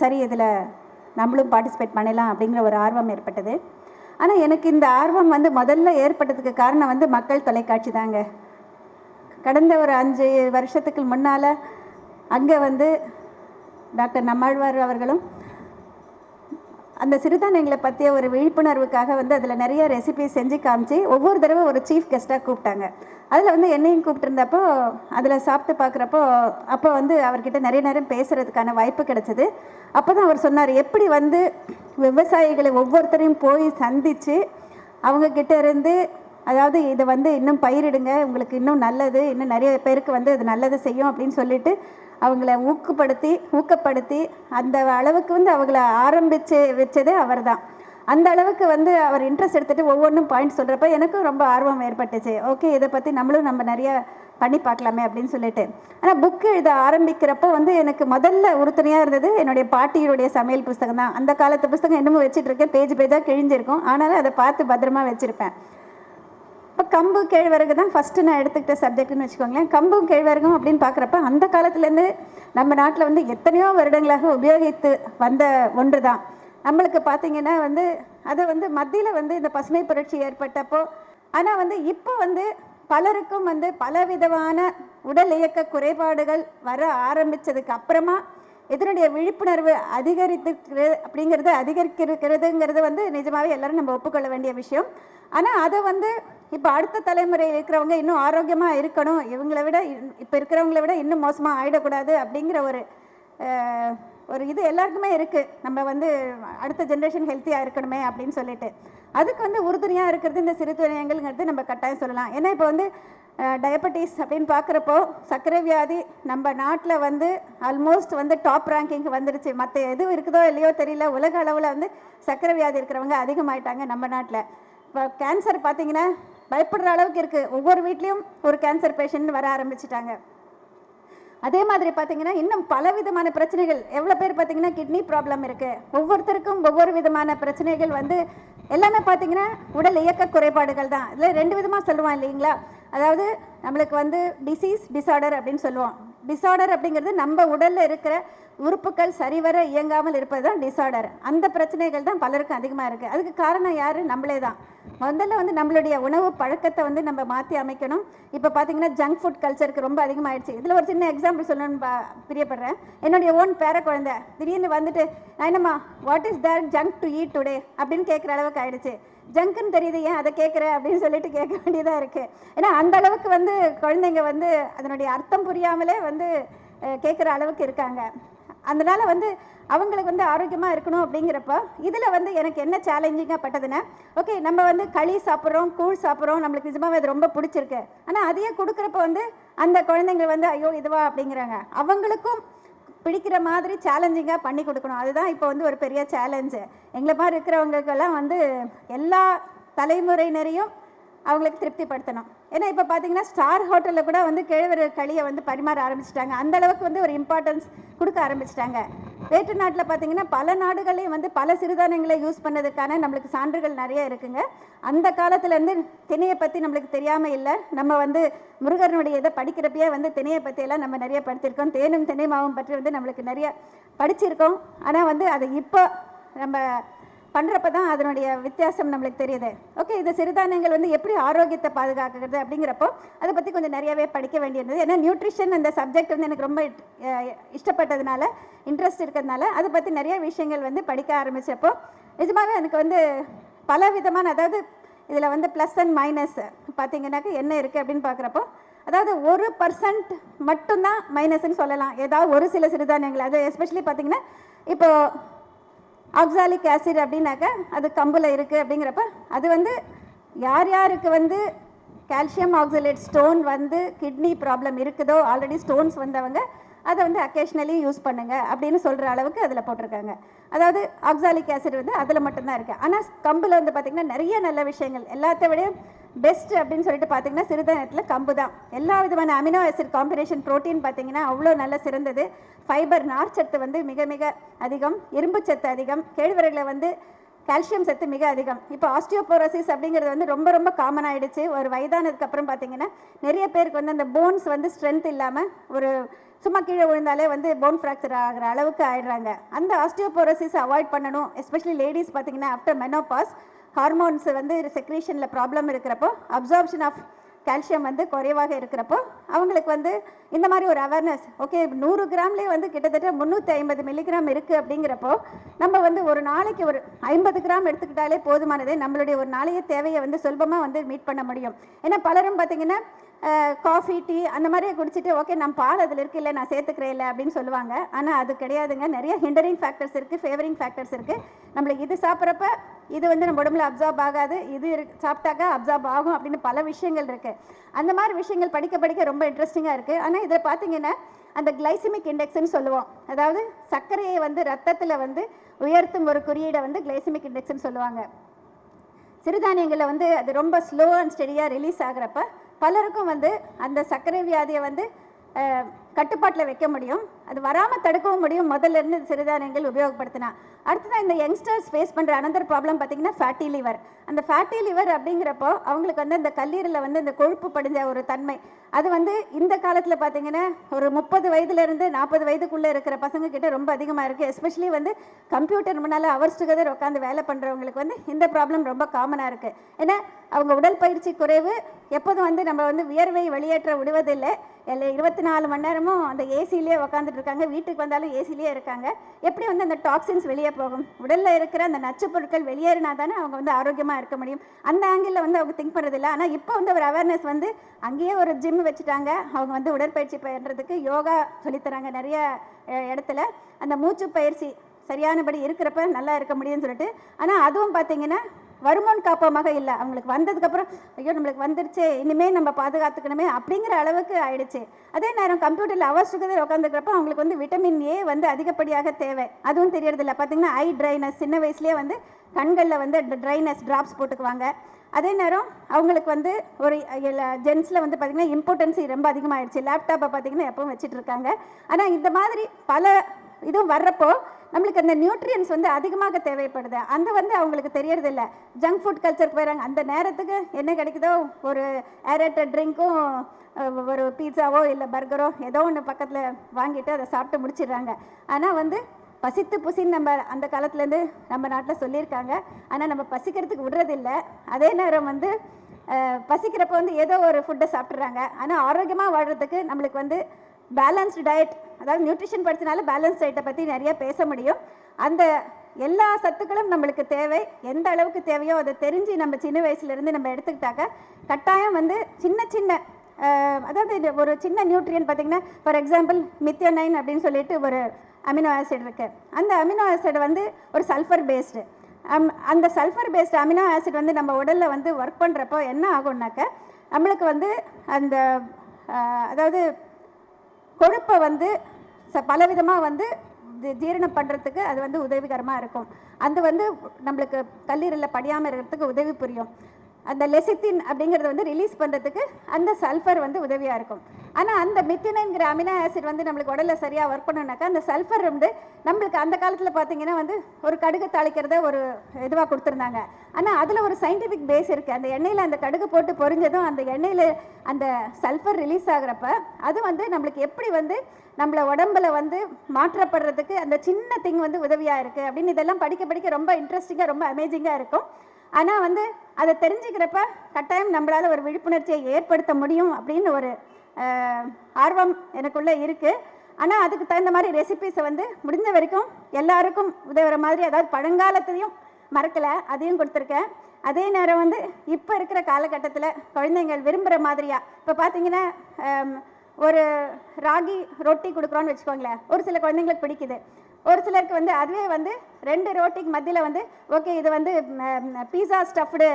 சரி இதில் நம்மளும் பார்ட்டிசிபேட் பண்ணலாம் அப்படிங்கிற ஒரு ஆர்வம் ஏற்பட்டது. ஆனால் எனக்கு இந்த ஆர்வம் வந்து முதல்ல ஏற்பட்டதுக்கு காரணம் வந்து மக்கள் தொலைக்காட்சி தாங்க. கடந்த ஒரு அஞ்சு வருஷத்துக்கு முன்னால் அங்கே வந்து டாக்டர் நம்மாழ்வார் அவர்களும் அந்த சிறுதானியங்களை பற்றிய ஒரு விழிப்புணர்வுக்காக வந்து அதில் நிறைய ரெசிபி செஞ்சு காமிச்சு ஒவ்வொரு தடவை ஒரு சீஃப் கெஸ்ட்டாக கூப்பிட்டாங்க. அதில் வந்து என்னையும் கூப்பிட்டுருந்தப்போ அதில் சாப்பிட்டு பார்க்குறப்போ அப்போ வந்து அவர்கிட்ட நிறைய நேரம் பேசுகிறதுக்கான வாய்ப்பு கிடச்சிது. அப்போ தான் அவர் சொன்னார் எப்படி வந்து விவசாயிகளை ஒவ்வொருத்தரையும் போய் சந்தித்து அவங்கக்கிட்ட இருந்து அதாவது இதை வந்து இன்னும் பயிரிடுங்க உங்களுக்கு இன்னும் நல்லது இன்னும் நிறைய பேருக்கு வந்து இது நல்லது செய்யும் அப்படின்னு சொல்லிட்டு அவங்கள ஊக்கப்படுத்தி ஊக்கப்படுத்தி அந்த அளவுக்கு வந்து அவங்கள ஆரம்பித்து வச்சதே அவர் தான் அந்த அளவுக்கு வந்து அவர் இன்ட்ரெஸ்ட் எடுத்துகிட்டு ஒவ்வொன்றும் பாயிண்ட் சொல்கிறப்ப எனக்கும் ரொம்ப ஆர்வம் ஏற்பட்டுச்சு. ஓகே இதை பற்றி நம்மளும் நம்ம நிறைய பண்ணி பார்க்கலாமே அப்படின்னு சொல்லிட்டு. ஆனால் புக்கு எழுத ஆரம்பிக்கிறப்போ வந்து எனக்கு முதல்ல உறுதுணையாக இருந்தது என்னுடைய பாட்டியுடைய சமையல் புஸ்தகம் தான். அந்த காலத்து புஸ்தகம் இன்னமும் வச்சுட்டு இருக்கேன். பேஜ் பேஜாக கிழிஞ்சிருக்கும். ஆனாலும் அதை பார்த்து பத்திரமா வச்சுருப்பேன். இப்போ கம்பு கேழ்வரகு தான் ஃபஸ்ட்டு நான் எடுத்துக்கிட்ட சப்ஜெக்ட்னு வச்சுக்கோங்களேன். கம்பும் கேழ்வரகும் அப்படின்னு பார்க்குறப்ப அந்த காலத்துலேருந்து நம்ம நாட்டில் வந்து எத்தனையோ வருடங்களாக உபயோகித்து வந்த ஒன்று தான் நம்மளுக்கு பார்த்தீங்கன்னா வந்து அதை வந்து மத்தியில் வந்து இந்த பசுமை புரட்சி ஏற்பட்டப்போ ஆனால் வந்து இப்போ வந்து பலருக்கும் வந்து பலவிதமான உடல் இயக்க குறைபாடுகள் வர ஆரம்பித்ததுக்கு அப்புறமா இதனுடைய விழிப்புணர்வு அதிகரித்து அப்படிங்கிறது அதிகரிக்கிறதுங்கிறது வந்து நிஜமாகவே எல்லாரும் நம்ம ஒப்புக்கொள்ள வேண்டிய விஷயம். ஆனால் அதை வந்து இப்போ அடுத்த தலைமுறையில் இருக்கிறவங்க இன்னும் ஆரோக்கியமாக இருக்கணும். இவங்களை விட இப்போ இருக்கிறவங்கள விட இன்னும் மோசமாக ஆகிடக்கூடாது அப்படிங்கிற ஒரு ஒரு இது எல்லாருக்குமே இருக்குது நம்ம வந்து அடுத்த ஜென்ரேஷன் ஹெல்த்தியாக இருக்கணுமே அப்படின்னு சொல்லிட்டு. அதுக்கு வந்து உறுதுணையாக இருக்கிறது இந்த சிறுதுணையங்கள்ங்கிறது நம்ம கட்டாயம் சொல்லலாம். ஏன்னா இப்போ வந்து டயபெட்டிஸ் அப்படின்னு பார்க்குறப்போ சர்க்கரை வியாதி நம்ம நாட்டில் வந்து ஆல்மோஸ்ட் வந்து டாப் ரேங்கிங் வந்துருச்சு. மற்ற எது இருக்குதோ இல்லையோ தெரியல. உலக அளவில் வந்து சர்க்கரை வியாதி இருக்கிறவங்க அதிகமாயிட்டாங்க நம்ம நாட்டில். இப்போ கேன்சர் பார்த்தீங்கன்னா பயப்படுற அளவுக்கு இருக்குது ஒவ்வொரு வீட்லேயும் ஒரு கேன்சர் பேஷண்ட் வர ஆரம்பிச்சிட்டாங்க. அதே மாதிரி பார்த்தீங்கன்னா இன்னும் பல விதமான பிரச்சனைகள். எவ்வளோ பேர் பார்த்தீங்கன்னா கிட்னி ப்ராப்ளம் இருக்குது ஒவ்வொருத்தருக்கும் ஒவ்வொரு விதமான பிரச்சனைகள் வந்து எல்லாமே பார்த்தீங்கன்னா உடல் இயக்க குறைபாடுகள் தான். இதில் ரெண்டு விதமாக சொல்லுவோம் இல்லைங்களா? அதாவது நம்மளுக்கு வந்து டிசீஸ் டிசார்டர் அப்படின்னு சொல்லுவோம். டிசார்டர் அப்படிங்கிறது நம்ம உடலில் இருக்கிற உறுப்புகள் சரிவர இயங்காமல் இருப்பது தான் டிசார்டர் அந்த பிரச்சனைகள் தான் பலருக்கும் அதிகமாக இருக்குது அதுக்கு காரணம் யார்? நம்மளே தான் முதல்ல வந்து நம்மளுடைய உணவு பழக்கத்தை வந்து நம்ம மாற்றி அமைக்கணும். இப்போ பார்த்தீங்கன்னா ஜங்க் ஃபுட் கல்ச்சருக்கு ரொம்ப அதிகமாகிடுச்சு இதில் ஒரு சின்ன எக்ஸாம்பிள் சொல்லணும்னு பா- பிரியப்படுறேன். என்னுடைய ஓன் பேர குழந்தை திடீர்னு வந்துட்டு "நான் என்னம்மா what is there junk to eat today அப்படின்னு கேட்குற அளவுக்கு ஆயிடுச்சு. ஜங்க்குன்னு தெரியுது ஏன் அதை கேட்குற அப்படின்னு சொல்லிட்டு கேட்க வேண்டியதாக இருக்குது ஏன்னா அந்த அளவுக்கு வந்து குழந்தைங்க வந்து அதனுடைய அர்த்தம் புரியாமலே வந்து கேட்குற அளவுக்கு இருக்காங்க. அதனால் வந்து அவங்களுக்கு வந்து ஆரோக்கியமாக இருக்கணும் அப்படிங்கிறப்போ இதில் வந்து எனக்கு என்ன சேலஞ்சிங்காக பட்டதுன்னா ஓகே நம்ம வந்து களி சாப்பிட்றோம் கூழ் சாப்பிட்றோம் நம்மளுக்கு நிஜமாகவே அது ரொம்ப பிடிச்சிருக்கு. ஆனால் அதையே கொடுக்குறப்ப வந்து அந்த குழந்தைங்க வந்து ஐயோ இதுவா அப்படிங்கிறாங்க. அவங்களுக்கும் பிடிக்கிற மாதிரி சேலஞ்சிங்காக பண்ணி கொடுக்கணும். அதுதான் இப்போ வந்து ஒரு பெரிய சேலஞ்சு எங்களை மாதிரி இருக்கிறவங்களுக்கெல்லாம் வந்து எல்லா தலைமுறையினரையும் அவங்களுக்கு திருப்திப்படுத்தணும். ஏன்னா இப்போ பார்த்தீங்கன்னா ஸ்டார் ஹோட்டலில் கூட வந்து கேழ்வரகு களியை வந்து பரிமாற ஆரம்பிச்சிட்டாங்க. அந்த அளவுக்கு வந்து ஒரு இம்பார்ட்டன்ஸ் கொடுக்க ஆரம்பிச்சிட்டாங்க. வேற்று நாட்டில் பார்த்தீங்கன்னா பல நாடுகளையும் வந்து பல சிறுதானியங்களை யூஸ் பண்ணதுக்கான நம்மளுக்கு சான்றுகள் நிறைய இருக்குங்க. அந்த காலத்துலேருந்து திணையை பற்றி நம்மளுக்கு தெரியாமல் இல்லை. நம்ம வந்து முருகனுடைய இதை படிக்கிறப்பயே வந்து திணையை பற்றியெல்லாம் நம்ம நிறைய படித்திருக்கோம். தேனும் திணை மாவும் பற்றி வந்து நம்மளுக்கு நிறைய படிச்சிருக்கோம். ஆனால் வந்து அதை இப்போ நம்ம பண்ணுறப்ப தான் அதனுடைய வித்தியாசம் நம்மளுக்கு தெரியுது. ஓகே இது சிறுதானியங்கள் வந்து எப்படி ஆரோக்கியத்தை பாதுகாக்கிறது அப்படிங்கிறப்போ அதை பற்றி கொஞ்சம் நிறையவே படிக்க வேண்டியிருந்தது. ஏன்னா நியூட்ரிஷன் அந்த சப்ஜெக்ட் வந்து எனக்கு ரொம்ப இஷ்டப்பட்டதுனால இன்ட்ரெஸ்ட் இருக்கிறதுனால அதை பற்றி நிறைய விஷயங்கள் வந்து படிக்க ஆரம்பித்தப்போ நிஜமாகவே எனக்கு வந்து பல விதமான அதாவது இதில் வந்து ப்ளஸ் அண்ட் மைனஸ் பார்த்தீங்கன்னாக்க என்ன இருக்குது அப்படின்னு பார்க்குறப்போ அதாவது ஒரு பர்சன்ட் மட்டும்தான் மைனஸ்ன்னு சொல்லலாம். ஏதாவது ஒரு சில சிறுதானியங்கள் அது எஸ்பெஷலி பார்த்தீங்கன்னா இப்போது ஆக்சாலிக் ஆசிட் அப்படின்னாக்கா அது கம்பில் இருக்குது அப்படிங்கிறப்ப அது வந்து யார் யாருக்கு வந்து கால்சியம் ஆக்சலேட் ஸ்டோன் வந்து கிட்னி ப்ராப்ளம் இருக்குதோ ஆல்ரெடி ஸ்டோன்ஸ் வந்தவங்க அதை வந்து அக்கேஷ்னலி யூஸ் பண்ணுங்க அப்படின்னு சொல்கிற அளவுக்கு அதில் போட்டிருக்காங்க. அதாவது ஆக்சாலிக் ஆசிட் வந்து அதில் மட்டும்தான் இருக்குது ஆனால் கம்பில் வந்து பார்த்திங்கன்னா நிறைய நல்ல விஷயங்கள். எல்லாத்த விட பெஸ்ட் அப்படின்னு சொல்லிட்டு பார்த்தீங்கன்னா சிறுதானியத்தில் கம்பு தான். எல்லா விதமான அமினோ ஆசிட் காம்பினேஷன் புரோட்டீன் பார்த்தீங்கன்னா அவ்வளோ நல்ல சிறந்தது. ஃபைபர் நார்ச்சத்து வந்து மிக மிக அதிகம். இரும்பு சத்து அதிகம். கேழ்வரகுல வந்து கால்சியம் சத்து மிக அதிகம். இப்போ ஆஸ்டியோபோரோசிஸ் அப்படிங்கிறது வந்து ரொம்ப ரொம்ப காமன் ஆகிடுச்சு ஒரு வயதானதுக்கு அப்புறம் பார்த்தீங்கன்னா நிறைய பேருக்கு வந்து அந்த போன்ஸ் வந்து ஸ்ட்ரென்த் இல்லாமல் ஒரு சும்மா கீழே விழுந்தாலே வந்து போன் ஃப்ராக்சர் ஆகிற அளவுக்கு ஆயிடுறாங்க. அந்த ஆஸ்டியோபோரோசிஸ் அவாய்ட் பண்ணணும். எஸ்பெஷலி லேடிஸ் பார்த்தீங்கன்னா ஆஃப்டர் மெனோபாஸ் ஹார்மோன்ஸ் வந்து செக்ரேஷனில் ப்ராப்ளம் இருக்கிறப்போ அப்சார்ப்ஷன் ஆஃப் கால்சியம் வந்து குறைவாக இருக்கிறப்போ அவங்களுக்கு வந்து இந்த மாதிரி ஒரு அவேர்னஸ் ஓகே நூறு கிராம்லேயே வந்து கிட்டத்தட்ட முந்நூற்றி ஐம்பது மில்லிகிராம் இருக்குது அப்படிங்கிறப்போ நம்ம வந்து ஒரு நாளைக்கு ஒரு ஐம்பது கிராம் எடுத்துக்கிட்டாலே போதுமானது. நம்மளுடைய ஒரு நாளைய தேவையை வந்து சுலபமாக வந்து மீட் பண்ண முடியும். ஏன்னா பலரும் பார்த்திங்கன்னா காஃபி டீ அந்த மாதிரியே குடிச்சிட்டு ஓகே நம்ம பால் அதில் இருக்கு இல்லை நான் சேர்த்துக்கிறேன் இல்லை அப்படின்னு சொல்லுவாங்க. ஆனால் அது கிடையாதுங்க. நிறைய ஹிண்டரிங் ஃபேக்டர்ஸ் இருக்குது ஃபேவரிங் ஃபேக்டர்ஸ் இருக்குது நம்மளுக்கு இது சாப்பிட்றப்ப இது வந்து நம்ம உடம்புல அப்சார்ப் ஆகாது. இது சாப்பிட்டாக்கா அப்சார்ப் ஆகும் அப்படின்னு பல விஷயங்கள் இருக்குது அந்த மாதிரி விஷயங்கள் படிக்க படிக்க ரொம்ப இன்ட்ரெஸ்டிங்காக இருக்குது ஆனால் இதில் பார்த்தீங்கன்னா அந்த கிளைசிமிக் இண்டெக்ஸ்ன்னு சொல்லுவோம். அதாவது சர்க்கரையை வந்து ரத்தத்தில் வந்து உயர்த்தும் ஒரு குறியீடை வந்து கிளைசிமிக் இண்டெக்ஸ்ன்னு சொல்லுவாங்க. சிறுதானியங்களில் வந்து அது ரொம்ப ஸ்லோ அண்ட் ஸ்டெடியாக ரிலீஸ் ஆகிறப்ப பலருக்கும் வந்து அந்த சர்க்கரை வியாதியை வந்து கட்டுப்பாட்டில் வைக்க முடியும். அது வராமல் தடுக்கவும் முடியும். முதல்ல இருந்து சிறுதானியங்கள் உபயோகப்படுத்தினா. அடுத்ததான் இந்த யங்ஸ்டர்ஸ் ஃபேஸ் பண்ணுற அனந்தர் ப்ராப்ளம் பார்த்தீங்கன்னா ஃபேட்டி லிவர் அந்த ஃபேட்டி லிவர் அப்படிங்கிறப்போ அவங்களுக்கு வந்து இந்த கல்லீரலில் வந்து இந்த கொழுப்பு படிஞ்ச ஒரு தன்மை. அது வந்து இந்த காலத்தில் பார்த்தீங்கன்னா ஒரு முப்பது வயதுலேருந்து நாற்பது வயதுக்குள்ளே இருக்கிற பசங்க கிட்ட ரொம்ப அதிகமாக இருக்குது எஸ்பெஷலி வந்து கம்ப்யூட்டர் முன்னால் அவர்ஸ் டுகெதர் உட்காந்து வேலை பண்ணுறவங்களுக்கு வந்து இந்த ப்ராப்ளம் ரொம்ப காமனாக இருக்குது ஏன்னா அவங்க உடற்பயிற்சி குறைவு எப்போதும் வந்து நம்ம வந்து வியர்வை வெளியேற்ற விடுவதில்லை. இல்லை இருபத்தி நாலு மணி நேரம் நேரமும் அந்த ஏசிலேயே உட்காந்துட்டு இருக்காங்க வீட்டுக்கு வந்தாலும் ஏசிலேயே இருக்காங்க. எப்படி வந்து அந்த டாக்ஸின்ஸ் வெளியே போகும்? உடலில் இருக்கிற அந்த நச்சு பொருட்கள் வெளியேறினா தானே அவங்க வந்து ஆரோக்கியமாக இருக்க முடியும். அந்த ஆங்கிளில் வந்து அவங்க திங்க் பண்ணுறதில்ல ஆனால் இப்போ வந்து ஒரு அவேர்னஸ் வந்து அங்கேயே ஒரு ஜிம் வச்சுட்டாங்க. அவங்க வந்து உடற்பயிற்சி பண்ணுறதுக்கு யோகா சொல்லித்தராங்க நிறைய இடத்துல. அந்த மூச்சு பயிற்சி சரியானபடி இருக்கிறப்ப நல்லா இருக்க முடியும்னு சொல்லிட்டு. ஆனால் அதுவும் பார்த்தீங்கன்னா வருமான் காப்பமாக இல்லை. அவங்களுக்கு வந்ததுக்கப்புறம் ஐயோ நம்மளுக்கு வந்துருச்சு இனிமேல் நம்ம பாதுகாத்துக்கணுமே அப்படிங்கிற அளவுக்கு ஆயிடுச்சு. அதே நேரம் கம்ப்யூட்டரில் அவசரத்தில் உட்காந்துக்கிறப்ப அவங்களுக்கு வந்து விட்டமின் ஏ வந்து அதிகப்படியாக தேவை. அதுவும் தெரியறதில்ல. பார்த்தீங்கன்னா ஐ ட்ரைனஸ் சின்ன வயசுலேயே வந்து கண்களில் வந்து ட்ரைனஸ் ட்ராப்ஸ் போட்டுக்குவாங்க. அதே நேரம் அவங்களுக்கு வந்து ஒரு ஜென்ஸில் வந்து பார்த்திங்கன்னா இம்பார்ட்டன்சி ரொம்ப அதிகமாகிடுச்சு லேப்டாப்பை பார்த்திங்கன்னா எப்பவும் வச்சுட்டு இருக்காங்க. ஆனால் இந்த மாதிரி பல இதுவும் வர்றப்போ நம்மளுக்கு அந்த நியூட்ரியன்ஸ் வந்து அதிகமாக தேவைப்படுது. அந்த வந்து அவங்களுக்கு தெரியறதில்ல. ஜங்க் ஃபுட் கல்ச்சருக்கு போயிடறாங்க அந்த நேரத்துக்கு என்ன கிடைக்குதோ ஒரு ஏரேட்டட் ட்ரிங்க்கும் ஒரு பீட்சாவோ இல்லை பர்கரோ ஏதோ ஒன்று பக்கத்தில் வாங்கிட்டு அதை சாப்பிட்டு முடிச்சிடுறாங்க. ஆனால் வந்து பசித்து புசின்னு நம்ம அந்த காலத்துலேருந்து நம்ம நாட்டில் சொல்லியிருக்காங்க. ஆனால் நம்ம பசிக்கிறதுக்கு விடுறதில்ல. அதே நேரம் வந்து பசிக்கிறப்ப வந்து ஏதோ ஒரு ஃபுட்டை சாப்பிட்றாங்க ஆனால் ஆரோக்கியமாக வாழ்கிறதுக்கு நம்மளுக்கு வந்து பேலன்ஸ்டு டயட் அதாவது நியூட்ரிஷன் படித்தனால பேலன்ஸ் டயட்டை பற்றி நிறைய பேச முடியும். அந்த எல்லா சத்துக்களும் நம்மளுக்கு தேவை. எந்த அளவுக்கு தேவையோ அதை தெரிஞ்சு நம்ம சின்ன வயசுலேருந்து நம்ம எடுத்துக்கிட்டாக்க கட்டாயம் வந்து சின்ன சின்ன அதாவது ஒரு சின்ன நியூட்ரியன் பார்த்திங்கன்னா ஃபார் எக்ஸாம்பிள் மித்தியோனைன் அப்படின்னு சொல்லிட்டு ஒரு அமினோ ஆசிட் இருக்குது அந்த அமினோ ஆசிட் வந்து ஒரு சல்ஃபர் பேஸ்டு அந்த சல்ஃபர் பேஸ்டு அமினோ ஆசிட் வந்து நம்ம உடலில் வந்து ஒர்க் பண்ணுறப்போ என்ன ஆகும்னாக்க நம்மளுக்கு வந்து அந்த அதாவது கொழுப்பை வந்து ச பலவிதமாக வந்து ஜீரணம் பண்ணுறதுக்கு அது வந்து உதவிகரமாக இருக்கும். அது வந்து நம்மளுக்கு கல்லீரலில் படியாமல் இருக்கிறதுக்கு உதவி புரியும். அந்த லெசித்தின் அப்படிங்கிறத வந்து ரிலீஸ் பண்ணுறதுக்கு அந்த சல்ஃபர் வந்து உதவியாக இருக்கும். ஆனால் அந்த மித்தினங்கிற அமினோ ஆசிட் வந்து நம்மளுக்கு உடலில் சரியாக ஒர்க் பண்ணணுனாக்கா அந்த சல்ஃபர் வந்து நம்மளுக்கு அந்த காலத்தில் பார்த்தீங்கன்னா வந்து ஒரு கடுகு தாளிக்கிறத ஒரு இதுவாக கொடுத்துருந்தாங்க. ஆனால் அதில் ஒரு சயின்டிஃபிக் பேஸ் இருக்குது அந்த எண்ணெயில் அந்த கடுகு போட்டு பொரிஞ்சதும் அந்த எண்ணெயில் அந்த சல்ஃபர் ரிலீஸ் ஆகிறப்ப அது வந்து நம்மளுக்கு எப்படி வந்து நம்மளை உடம்புல வந்து மாற்றப்படுறதுக்கு அந்த சின்ன திங் வந்து உதவியாக இருக்குது அப்படின்னு இதெல்லாம் படிக்க படிக்க ரொம்ப இன்ட்ரெஸ்டிங்காக ரொம்ப அமேசிங்காக இருக்கும். ஆனால் வந்து அதை தெரிஞ்சுக்கிறப்ப கட்டாயம் நம்மளால் ஒரு விழிப்புணர்ச்சியை ஏற்படுத்த முடியும் அப்படின்னு ஒரு ஆர்வம் எனக்குள்ளே இருக்குது ஆனால் அதுக்கு தகுந்த மாதிரி ரெசிபிஸை வந்து முடிஞ்ச வரைக்கும் எல்லாருக்கும் உதவுற மாதிரி அதாவது பழங்காலத்தையும் மறக்கலை அதையும் கொடுத்துருக்கேன். அதே நேரம் வந்து இப்போ இருக்கிற காலகட்டத்தில் குழந்தைங்கள் விரும்புகிற மாதிரியா இப்போ பார்த்தீங்கன்னா ஒரு ராகி ரொட்டி கொடுக்குறோன்னு வச்சுக்கோங்களேன் ஒரு சில குழந்தைங்களுக்கு பிடிக்குது. ஒரு சிலருக்கு வந்து அதுவே வந்து ரெண்டு ரோட்டிக்கு மத்தியில் வந்து ஓகே இது வந்து பீஸா ஸ்டஃப்டு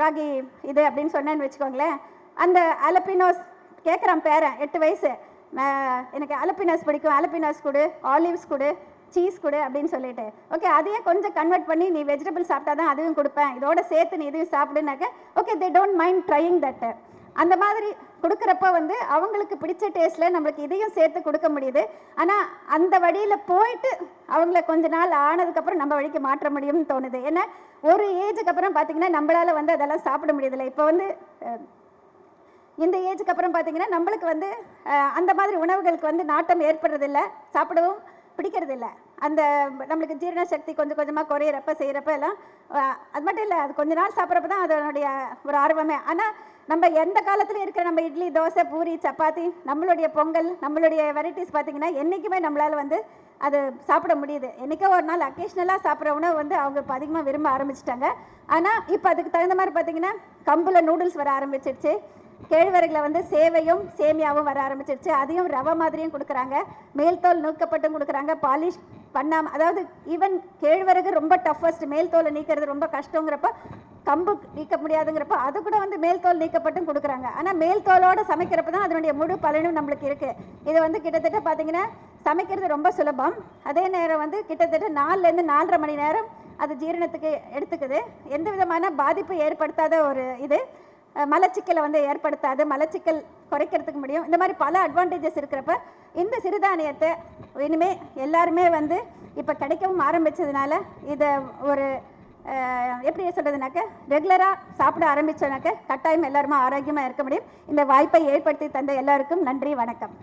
ராகி இது அப்படின்னு சொன்னேன்னு வச்சுக்கோங்களேன். அந்த அலப்பினோஸ் கேட்குறான் பேரன் எட்டு வயசு. எனக்கு அலப்பினோஸ் பிடிக்கும். அலப்பினோஸ் கொடு ஆலிவ்ஸ் கொடு சீஸ் கொடு அப்படின்னு சொல்லிட்டு. ஓகே அதையே கொஞ்சம் கன்வெர்ட் பண்ணி நீ வெஜிடபிள் சாப்பிட்டா தான் அதுவும் கொடுப்பேன். இதோட சேர்த்து நீ இதுவும் சாப்பிடுனாக்க okay they don't mind trying that அந்த மாதிரி கொடுக்குறப்ப வந்து அவங்களுக்கு பிடிச்ச டேஸ்ட்டில் நம்மளுக்கு இதையும் சேர்த்து கொடுக்க முடியுது. ஆனால் அந்த வழியில் போயிட்டு அவங்கள கொஞ்ச நாள் ஆனதுக்கப்புறம் நம்ம வழிக்கு மாற்ற முடியும்னு தோணுது. ஏன்னா ஒரு ஏஜுக்கு அப்புறம் பார்த்தீங்கன்னா நம்மளால் வந்து அதெல்லாம் சாப்பிட முடியதில்லை இப்போ வந்து இந்த ஏஜுக்கு அப்புறம் பார்த்திங்கன்னா நம்மளுக்கு வந்து அந்த மாதிரி உணவுகளுக்கு வந்து நாட்டம் ஏற்படுறதில்ல. சாப்பிடவும் பிடிக்கிறதில்ல. அந்த நம்மளுக்கு ஜீரண சக்தி கொஞ்சம் கொஞ்சமாக குறையிறப்ப செய்கிறப்ப எல்லாம் அது மட்டும் இல்லை அது கொஞ்ச நாள் சாப்பிட்றப்ப தான் அதனுடைய ஒரு ஆர்வமே. ஆனால் நம்ம எந்த காலத்தில் இருக்கிற நம்ம இட்லி தோசை பூரி சப்பாத்தி நம்மளுடைய பொங்கல் நம்மளுடைய வெரைட்டிஸ் பார்த்தீங்கன்னா என்றைக்குமே நம்மளால் வந்து அது சாப்பிட முடியுது. என்றைக்கோ ஒரு நாள் அக்கேஷ்னலாக சாப்பிட்ற உணவு வந்து அவங்க இப்போ அதிகமாக விரும்ப ஆரம்பிச்சிட்டாங்க. ஆனால் இப்போ அதுக்கு தகுந்த மாதிரி பார்த்தீங்கன்னா கம்பில் நூடுல்ஸ் வர ஆரம்பிச்சிடுச்சு. கேழ்வரகில் வந்து சேவையும் சேமியாவும் வர ஆரம்பிச்சிருச்சு. அதையும் ரவை மாதிரியும் கொடுக்குறாங்க. மேல்தோல் நூக்கப்பட்டும் கொடுக்குறாங்க. பாலிஷ் பண்ணாமல் அதாவது ஈவன் கேழ்வரகு ரொம்ப டஃபஸ்ட் மேல் தோலை நீக்கிறது ரொம்ப கஷ்டங்கிறப்ப கம்பு நீக்க முடியாதுங்கிறப்ப அது கூட வந்து மேல் தோல் நீக்கப்பட்டும் கொடுக்குறாங்க. ஆனால் மேல் தோலோடு சமைக்கிறப்ப தான் அதனுடைய முழு பலனும் நம்மளுக்கு இருக்குது இது வந்து கிட்டத்தட்ட பார்த்தீங்கன்னா சமைக்கிறது ரொம்ப சுலபம். அதே நேரம் வந்து கிட்டத்தட்ட நாலுலேருந்து நாலரை மணி நேரம் அது ஜீரணத்துக்கு எடுத்துக்குது. எந்த விதமான பாதிப்பு ஏற்படுத்தாத ஒரு இது. மலச்சிக்கலை வந்து ஏற்படுத்தாது மலச்சிக்கல் குறைக்கிறதுக்கு முடியும். இந்த மாதிரி பல அட்வான்டேஜஸ் இருக்கிறப்ப இந்த சிறுதானியத்தை இனிமேல் எல்லாருமே வந்து இப்போ கிடைக்கவும் ஆரம்பித்ததுனால இதை ஒரு எப்படி சொல்கிறதுனாக்க ரெகுலராக சாப்பிட ஆரம்பித்தோனாக்க கட்டாயம் எல்லாருமே ஆரோக்கியமாக இருக்க முடியும். இந்த வாய்ப்பை ஏற்படுத்தி தந்த எல்லாருக்கும் நன்றி வணக்கம்.